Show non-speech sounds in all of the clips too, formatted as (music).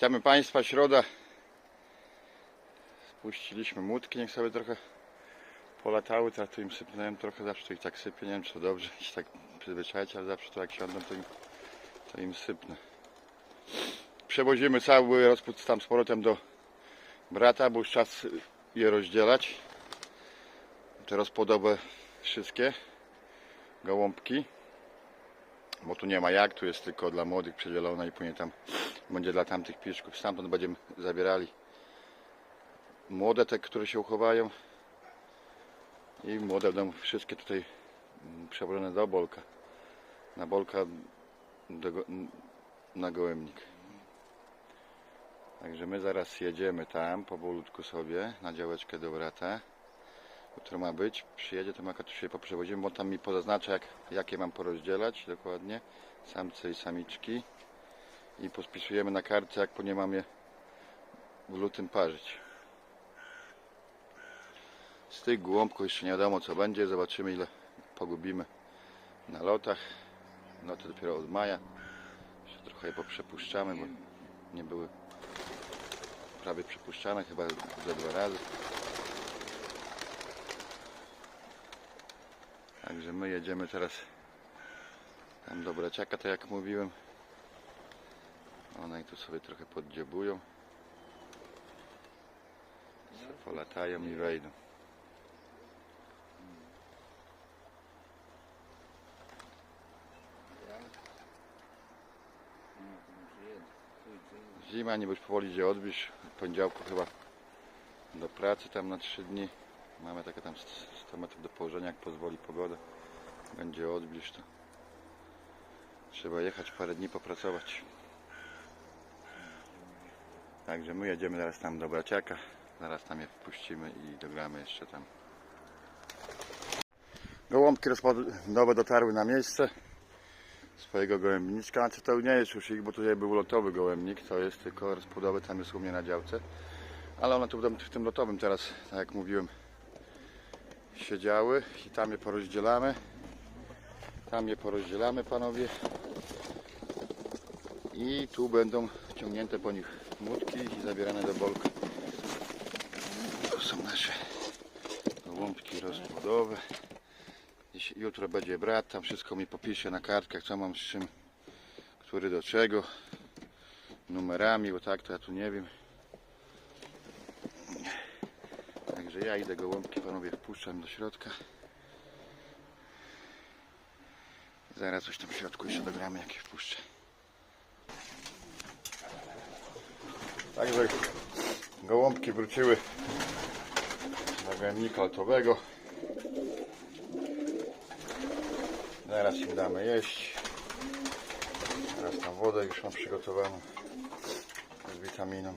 Witamy Państwa, środa. Spuściliśmy młotki, niech sobie trochę polatały, teraz to im sypnąłem trochę, zawsze to ich tak sypię, nie wiem czy to dobrze (laughs) się tak przyzwyczaić, ale zawsze to jak siądą to im, to im sypnę. Przewozimy cały rozpód tam z powrotem do brata, bo już czas je rozdzielać. Te rozpłodowe wszystkie gołąbki. Bo tu nie ma jak, tu jest tylko dla młodych przedzielone i później tam będzie dla tamtych piszków. Stamtąd będziemy zabierali młode te, które się uchowają i młode będą wszystkie tutaj mm, przewożone do bolka. Na bolka do, na gołębnik. Także my zaraz jedziemy tam powolutku sobie na działeczkę do brata. Jutro ma być, przyjedzie, to maka tu się poprzewozimy, bo tam mi pozaznacza jak, jakie mam porozdzielać dokładnie. Samce i samiczki. I pospisujemy na kartce, jak po nie mam je w lutym parzyć. Z tych głąbków jeszcze nie wiadomo co będzie, zobaczymy ile pogubimy na lotach. Loty dopiero od maja. Jeszcze trochę je poprzepuszczamy, bo nie były prawie przepuszczane, chyba ze dwa razy. Także my jedziemy teraz tam do braciaka, tak jak mówiłem. One tu sobie trochę poddziebują. Se polatają i wejdą. Zima, nie już powoli idzie odbić. W poniedziałku chyba do pracy tam na 3 dni. Mamy takie tam 100 metrów do położenia, jak pozwoli pogoda. Będzie odbliż to. Trzeba jechać parę dni popracować. Także my jedziemy teraz tam do Braciaka. Zaraz tam je wpuścimy i dogramy jeszcze tam. Gołąbki rozpładowe dotarły na miejsce swojego gołębniczka. Znaczy to nie jest już ich, bo tutaj był lotowy gołębnik. To jest tylko rozpłodowy, tam jest u mnie na działce. Ale one tu w tym lotowym teraz, tak jak mówiłem, siedziały i tam je porozdzielamy. Tam je porozdzielamy panowie. I tu będą ciągnięte po nich młotki i zabierane do bolka. To są nasze gołąbki rozpłodowe. Jutro będzie brat, tam wszystko mi popisze na kartkach, co mam z czym, który do czego, numerami, bo tak to ja tu nie wiem. Także ja idę gołąbki panowie wpuszczam do środka. Zaraz coś tam w środku jeszcze dogramy, jak je wpuszczę. Także gołąbki wróciły do gołębnika lotowego. Zaraz im damy jeść. Teraz tam wodę już mam przygotowaną z witaminą.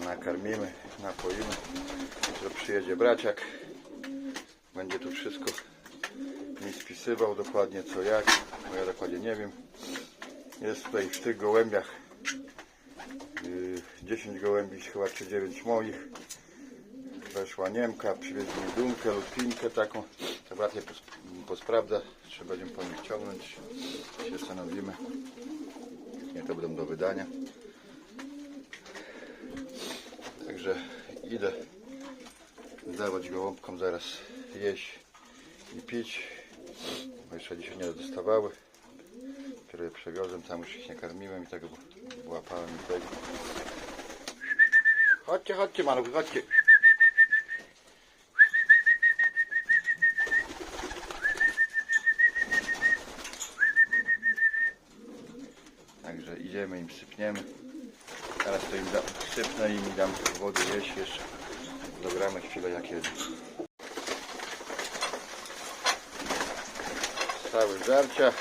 Nakarmimy, napoimy. Że przyjedzie braciak. Będzie tu wszystko mi spisywał dokładnie co jak, bo ja dokładnie nie wiem. Jest tutaj w tych gołębiach yy, 10 gołębi, chyba czy 9 moich. Weszła Niemka, przywieźli mi dumkę, lutfinkę taką. To je pos- posprawdza, czy będziemy po nich ciągnąć. Się stanowimy. Nie to będą do wydania. Także idę dawać gołąbkom zaraz jeść i pić. Bo jeszcze dzisiaj nie dostawały. Dopiero je przewiozłem, tam już ich nie karmiłem i tego łapałem i tego. Chodźcie, chodźcie maluchy, chodźcie. Także idziemy im sypniemy. Teraz to im da, sypnę i im dam wody jeść jeszcze. Dogramy chwilę jak jedzą. Stały żarcia.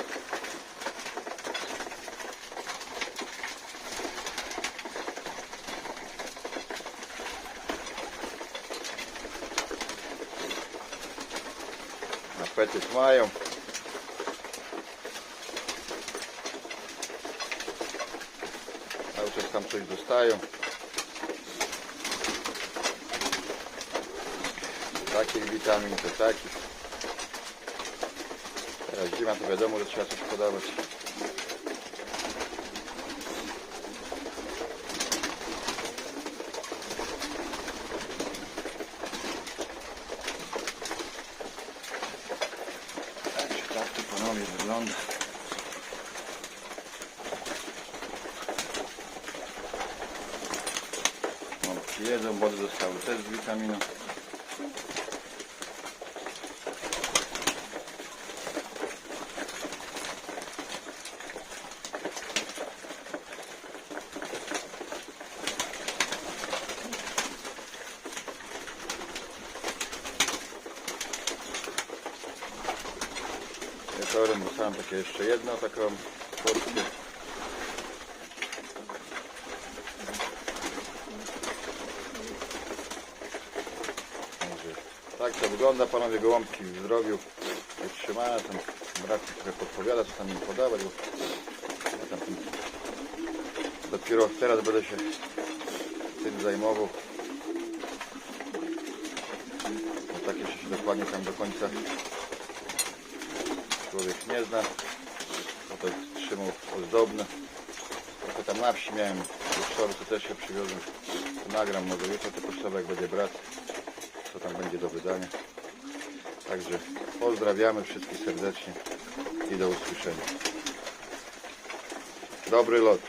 Apetyt mają. Cały czas tam coś dostają. Takich witamin, to takich. Teraz zima to wiadomo, że trzeba coś podawać. wygląda. Jedzą, wody dostały też z witaminą. Wieczorem dostałem takie jeszcze jedno taką porcję. Tak to wygląda panowie gołąbki w zdrowiu utrzymane. Tam brat trochę podpowiada co tam im podawać, bo ja tam tym dopiero teraz będę się tym zajmował. Bo tak jeszcze się dokładnie tam do końca człowiek nie zna. Bo to trzymał ozdobne. Trochę tam na wsi miałem co też się przywiozłem. To nagram może jutro te pocztowe jak będzie brat co tam będzie do wydania. Także pozdrawiamy wszystkich serdecznie i do usłyszenia. Dobry lot.